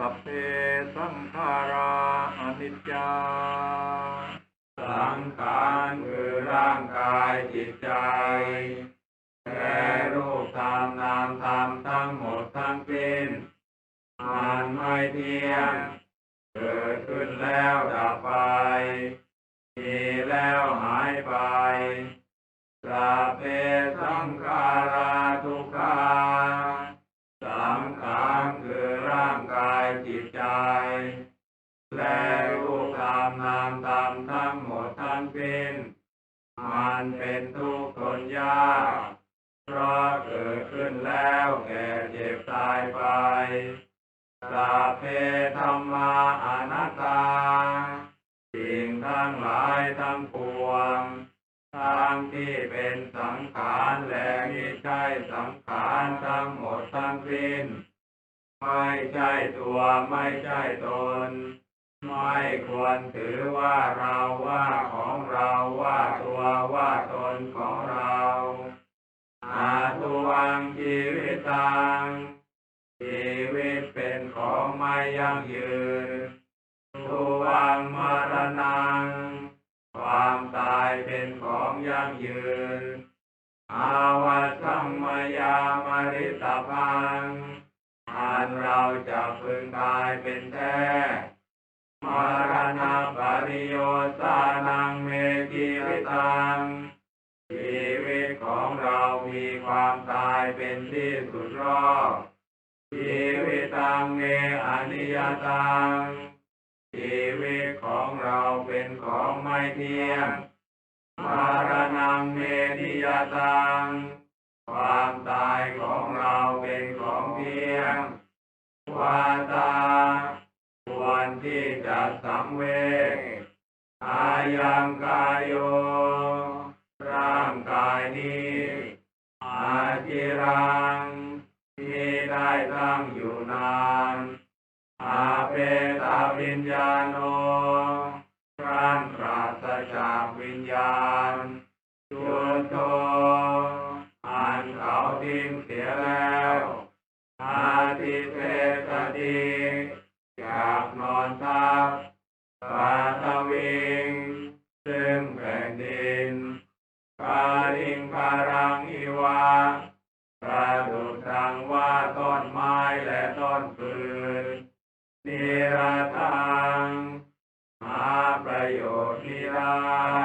สัพเพสังขาราอนิจจา สังขารคือร่างกายจิตใจแค่รูปธรรมนามธรรมทั้งหมดทั้งสิ้นมันไม่เที่ยง เกิดขึ้นแล้วดับไป มีแล้วหายไปสัพเพสังขา นเป็นทุกข์ทนยาก เพราะเกิดขึ้นแล้วแก่เจ็บตายไปสัพเพธรรมาอนัตตา สิ่งทั้งหลายทั้งปวงทั้งที่เป็นสังขารและม่ใช่สังขารทั้งหมดทั้งสิ้น ไม่ใช่ตัวไม่ใช่ตน ไม่ควรถือว่าเราว่าของเราว่าตัวว่าตนของเราอาตุวังชีวิตตังชีวิตเป็นของไม่ยั่งยืนทุวังมรณัง ความตายเป็นของยั่งยืน อาวาสังมยามริตพังอันเราจะพึงตายเป็นแท้ มรณะปริโยสานังเมกิริตังชีวิตของเรามีความตายเป็นที่สุดรอบชีวิตตังเมอนิยตังชีวิตของเราเป็นของไม่เที่ยงมารณะเมนิยตัง ความตายของเราเป็นของเที่ยงวาตา สังเวชอายังกายโย ร่างกายนี้อาจิรังที่ได้ตั้งอยู่นาน อาเปตาวิญญาโน ดดังว่าต้นไม้และต้นปืนนิรทางหาประโยชน์นิรา